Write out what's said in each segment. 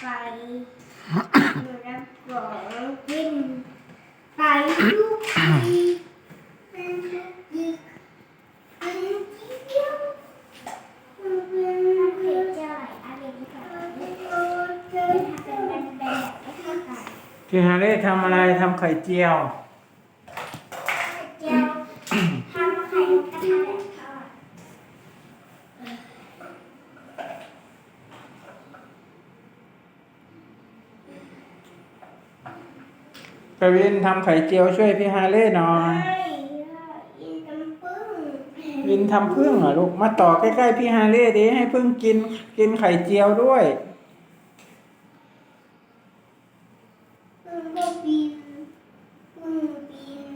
ไปหนูจะบองกินไปทุกทีเป็นทุกทีเป็นเที่ยวมันเป็นเพลงเจ้าไหนอะไรนี่ก่อนเป็นเป็นเป็นแบบไม่เท่ากันพี่ฮาเร่ทำอะไรทำไข่เจียว เจียวทำไข่กระทะแบบทอด กวินทำไข่เจียวช่วยพี่ฮาเล่หน่อยไม่อินจำปึ้งวินทำพึ่งเหรอลูก มาต่อใกล้ๆพี่ฮาเล่ดิให้พึ่งกินกินไข่เจียวด้วย ปึ้งก็บินปึ้งบิน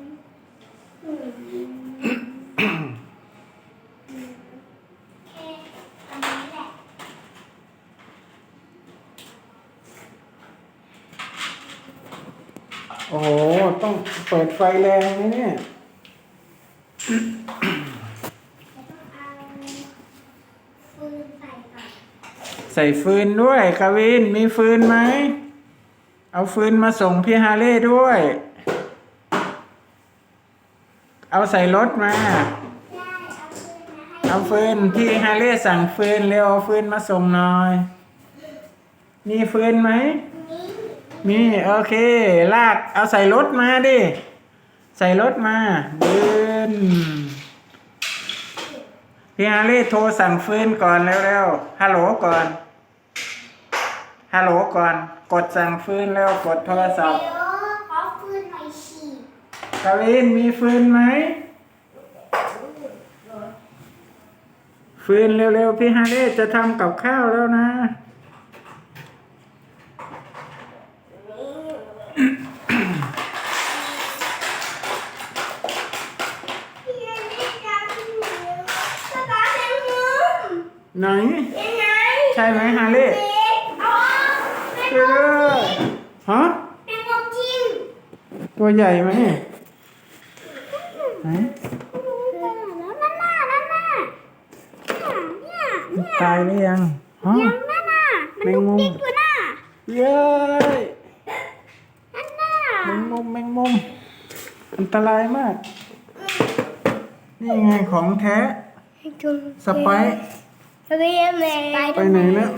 ปึ้งบินแค่อันนี้แหละ โอ้โห ต้อง เปิดไฟแรงไหมเนี่ยจะต้องเอาฟืนใส่ก่อนใส่ฟืนด้วยกวินมีฟืนไหม เอาฟืนมาส่งพี่ฮาเล่ด้วย เอาใส่รถมาได้เอาฟืนมาให้เอาฟืนพี่ฮาเล่สั่งฟืนเร็วเอาฟืนมาส่งหน่อย มีฟืนไหมนี่ มีโอเค ลากเอาใส่รถมาดิ ใส่รถมาเดินพี่ฮาเล่โทรสั่งฟืนก่อนเร็วๆฮัลโหลก่อนฮัลโหลก่อน กดสั่งฟืนแล้วกดโทรศัพท์เดี๋ยวขอฟืนหน่อยฉีกวินมีฟืนไหมฟืนเร็วๆพี่ฮาเล่จะทำกับข้าวแล้วนะ พี่ยังไม่กล้าขึ้นเลยสตาร์ทแมงมุม ไหน ยังไง ใช่ไหมฮาเล่ เด็กอ๋อแมง ช่วย มุ ด้ว ม ยฮะ แมงมุมจริง ตัวใหญ่ไหมไหนนั่นน่ะนั่นน่ะเนี่ยเนี่ยตายหรือยังฮะยังนั่นน่ะมันแมงมุมดุกดิกอยู่น่ะเย้ยนั่นน่ะแมงมุมแมงมุมอันตรายมาก นี่ไงของแท้สไปซ์สไปเดอร์แมนไปไหนแล้ว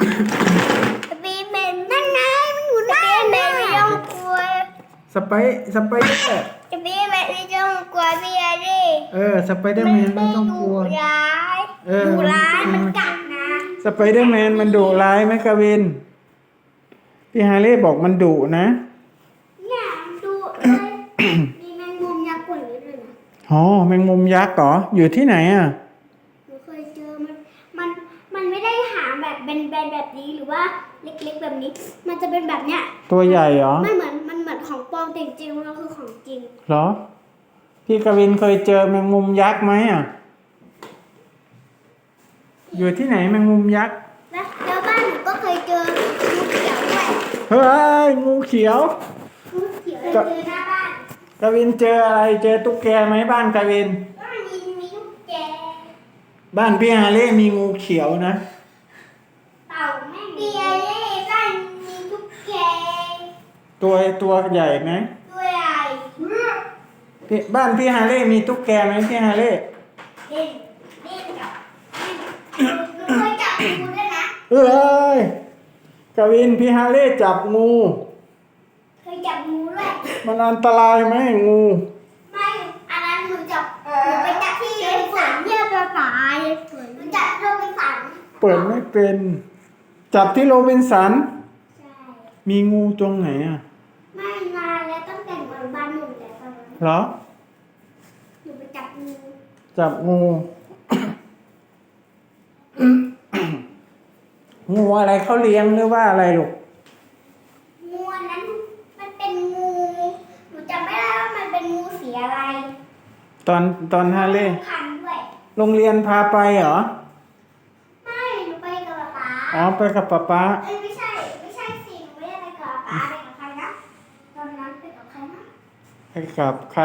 สไปซ์สไปเดอร์สไปเดอร์แมนไม่ต้องกลัวพี่อารีเออสไปเดอร์แมนไม่ต้องกลัวดุร้ายเออดุร้ายมันกัดนะสไปเดอร์แมนมันดุร้ายไหมกวินพี่ฮาเล่บอกมันดุนะเนี่ยดูเลยมีแมงมุมยักษ์กว่านี้ด้วยนะอ๋อแมงมุมยักษ์เหรออยู่ที่ไหนอะหนูเคยเจอมันมันมันไม่ได้หางแบบแบนๆแบบนี้หรือว่าเล็กๆแบบนี้ มันจะเป็นแบบเนี้ยตัวใหญ่เหรอมันเหมือน ปลอมแต่จริงๆมันคือของจริง เหรอ พี่กวินเคยเจอแมงมุมยักษ์ไหมอะ อยู่ที่ไหนแมงมุมยักษ์แล้วแล้วบ้านหนูก็เคยเจองูเขียวด้วยเฮ้ยงูเขียว งูเขียวเคยเจอหน้าบ้านกวินเจออะไรเจอตุ๊กแกไหมบ้านกวินก็มีมีลูกแก บ้านพี่ฮาเล่มีงูเขียวนะ เต่าแม่เบียร์เล่บ้านมีลูกแก ตัวตัวใหญ่ไหมตัวใหญ่พี่บ้านพี่ฮาเล่มีตุ๊กแกไหมพี่ฮาเล่เล่นเล่นกับเล่นหนูเคยจับงูด้วยนะเอ้ยกวินพี่ฮาเล่จับงูเคยจับงูด้วยมันอันตรายไหมงูไม่อันนั้นหนูจับหนูไปจับที่โรบินสันเนี่ยปลาปลาหนูจับโรบินสันเปิดไม่เป็น จับที่โรบินสันใช่มีงูตรงไหนอะ เหรอ หนูไปจับงูจับงู งูอะไรเขาเลี้ยงหรือว่าอะไรลูก งูอันนั้นมันเป็นงู หนูจำไม่ได้ว่ามันเป็นงูสีอะไรตอนตอนฮาเล่พันธุ์ด้วย โรงเรียนพาไปเหรอ ไม่ หนูไปกับป๊าอ๋อ ไปกับป๊าป๊า เอ้ย ให้กับใคร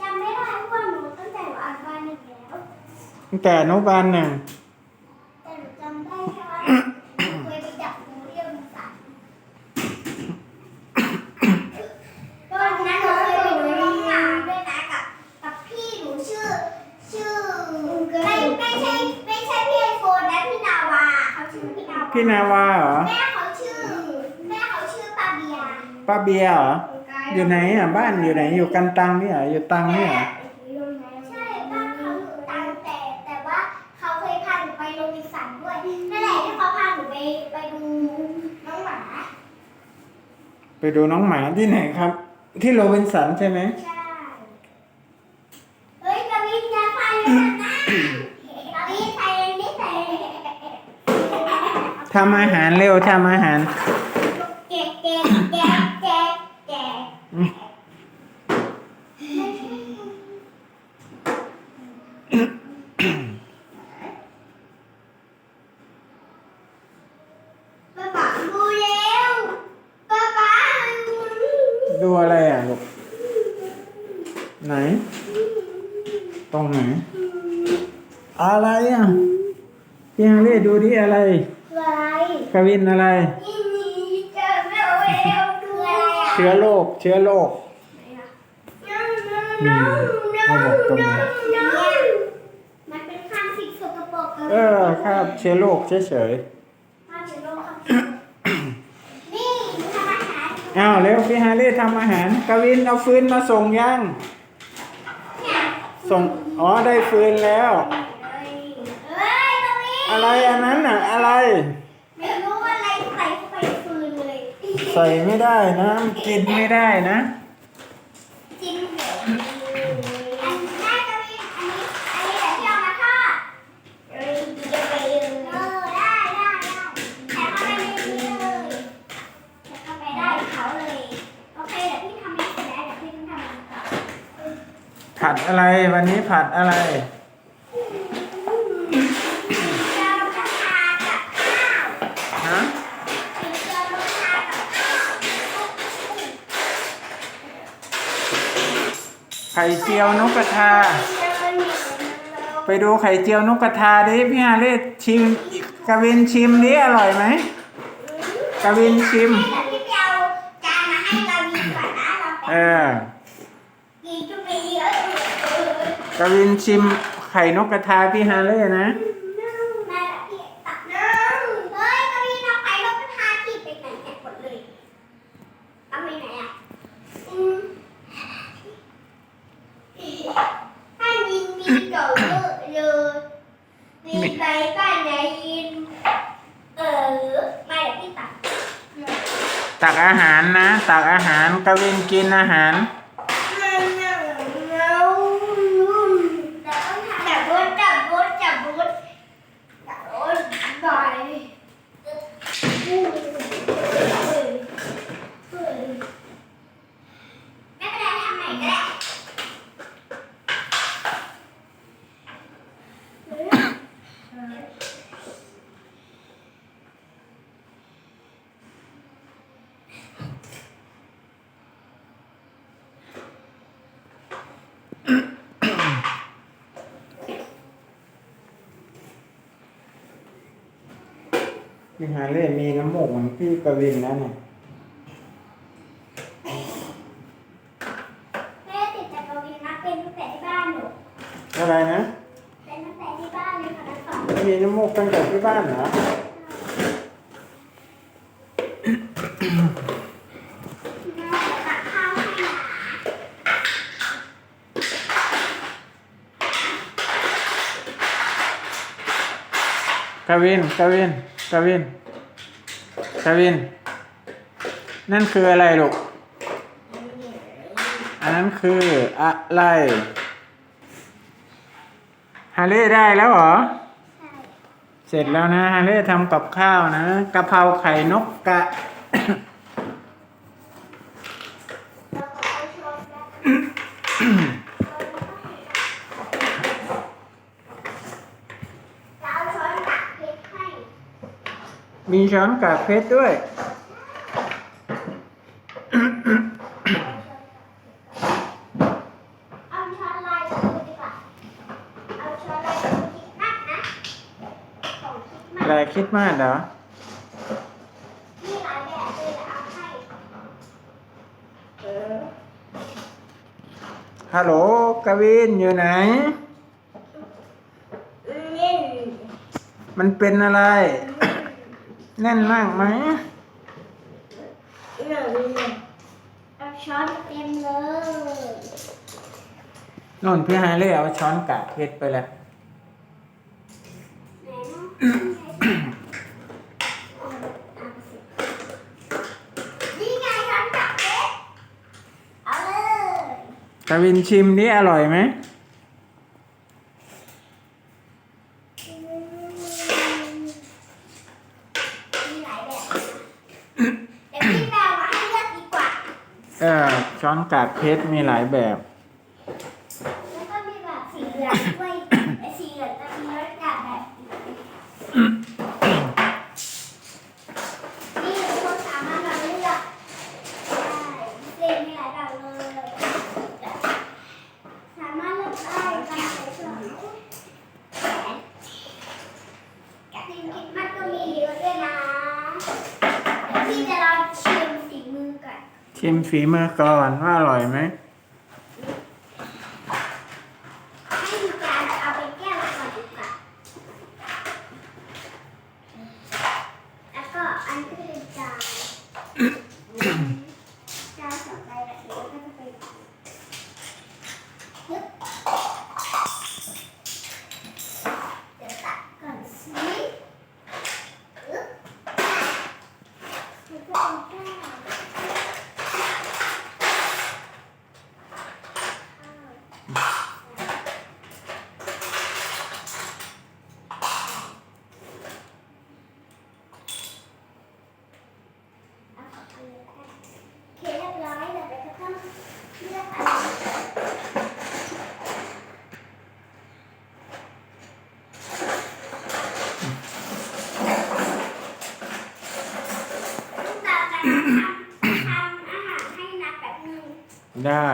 จำไม่ได้ว่าหนูตั้งแต่หนูนบาลหนึ่งแล้วตั้งแต่อนุบาลหนึ่งแต่หนูจำได้ค่ว่าหเคยไปจับงูเรียวมีสัตว์ตอนนั้เคยไม่ด้วยนะกับกับพี่หนูชื่อ ชื่อไม่ไม่ใช่ไม่ใช่พี่ไอโฟนนะพี่นาวาเขาชื่อพี่นาวาพี่นาวาเหรอแม่เขาชื่อ แม่เขาชื่อป้าเบียป้าเบียเหรอ อยู่ไหนอะบ้านอยู่ไหนอยู่กันตังนี่เหรออยู่ตังนี่เหรอใช่บ้านเขาอยู่ตังแต่แต่ว่าเขาเคยพาหนูไปโรบินสันด้วยนั่นแหละที่เขาพาหนูไปไปดูน้องหมา ไปดูน้องหมาที่ไหนครับ ที่โรบินสันใช่ไหมใช่เฮ้ยกวินจะไปแล้วนะกวินไปนี่ไปทำอาหารเร็วทำอาหาร แกะแกะแกะแกะแกะ อืม ป้าป๋าดูแล้วป้าป๋าดู ดูอะไรอะลูก ไหน ตรงไหน อะไรอะพี่ฮังเล่ดูดิอะไรอะไรกวินอะไรนี่นี่เจอแม่โอเอลดูอะไรอะเชื้อโรคเชื้อโรคน้องน้องเขาบอกตรงไหนน้องมันเป็นคำสิ่งสกปรกเออครับเชื้อโรคเฉยคำสิ่งสกปรกนี่ทำอาหารๆอ้าวเร็วพี่ฮาเล่ทำอาหาร กวินเอาฟืนมาส่งยังเนี่ยส่ง อ๋อได้ฟืนแล้วเฮ้ยตรงนี้ อะไรอันนั้นน่ะอะไร ไม่รู้ว่าอะไรใส่เข้าไปในฟืนเลยใส่ไม่ได้นะ กินไม่ได้นะจริงเหรออันนี้น่าจะมีอันนี้ อันนี้เดี๋ยวที่เอามาทอดเออดีจะไปเลยเออได้ได้ได้แถมเข้าไปในนี้เลยแถมเข้าไปได้เขาเลยโอเคเดี๋ยวพี่ทำให้เสร็จแล้วเดี๋ยวพี่ต้องทำอันต่อผัดอะไรวันนี้ผัดอะไร ไข่เจียวนกกระทา ไปดูไข่เจียวนกกระทาดิพี่ฮาเล่ชิมกวินชิมดิอร่อยไหมกวินชิมให้เดี๋ยวพี่ไปเอาจานมาให้เราดีกว่านะเราเอไปอกินทุกปีเยอะกวินชิมไข่นกกระทาพี่ฮาเล่นะ มาแล้วพี่ตักน้ำเฮ้ยกวินเอาไปแล้วก็ทาที่ไปไหนเนี่ยหมดเลยเอาไปไหนอะอืมถ้ายินมีเก่าเยอะเลยมีไปบ้านไหนยิน เออมาเดี๋ยวพี่ตัก ตักอาหารนะ ตักอา หารกวินกินอาหาร มันหนาวแต่ต้องทำแบบรถจับรถจับรถจับรถบ่อยไม่เป็นไรทำใหม่ก็ได้ พี่ฮาเล่มีน้ำมูกเหมือนพี่กวินนะเนี่ยแม่ติดจากกวินนะเป็นตั้งแต่ที่บ้านหนูอะไรนะเป็นตั้งแต่ที่บ้านเลยค่ะทั้งสองมีน้ำมูกตั้งแต่ที่บ้านเหรอแม่ตักข้าวให้นะกวินกวิน กวินกวิน นั่นคืออะไรลูก อันนั้นคืออะไรฮาเล่ได้แล้วเหรอ เสร็จแล้วนะฮาเล่ทำกับข้าวนะกะเพราไข่นกกะ แล้วก็เอาช้อนแล้วจะเอาช้อนตักเพชรให้ มีช้อนกากเพชรด้วย เอาช้อนลายดูดีกว่า เอาช้อนลายดูคิดมากนะของคิดมากอะไรคิดมากเหรอนี่หลายแบบเลยเอาให้เออฮัลโหลกวินอยู่ไหน เล่นมันเป็นอะไร แน่นมากไหมหนึ่งเอาช้อนเต็มเลยนนพี่ไฮเลยเอาช้อนกะเพชรไปแล้วนี่ไงช้อนกะเพชรเอาเลยกวินชิมนี่อร่อยไหมากาศเพชรมีหลายแบบ ชิมฝีมือก่อนว่าอร่อยไหม ได้